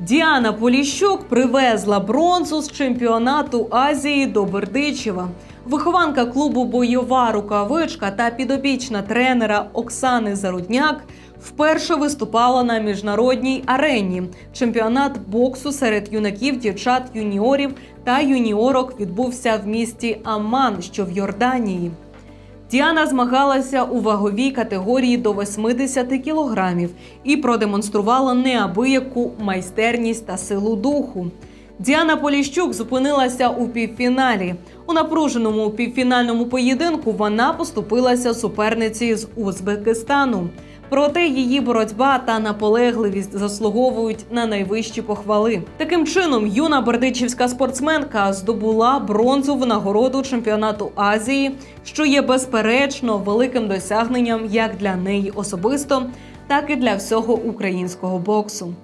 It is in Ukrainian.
Діана Поліщук привезла бронзу з чемпіонату Азії до Бердичева. Вихованка клубу Бойова рукавичка та підопічна тренера Оксани Зарудняк вперше виступала на міжнародній арені. Чемпіонат боксу серед юнаків, дівчат, юніорів та юніорок відбувся в місті Амман, що в Йорданії. Діана змагалася у ваговій категорії до 80 кілограмів і продемонструвала неабияку майстерність та силу духу. Діана Поліщук зупинилася у півфіналі. У напруженому півфінальному поєдинку вона поступилася суперниці з Узбекистану. Проте її боротьба та наполегливість заслуговують на найвищі похвали. Таким чином, юна бердичівська спортсменка здобула бронзову нагороду чемпіонату Азії, що є безперечно великим досягненням як для неї особисто, так і для всього українського боксу.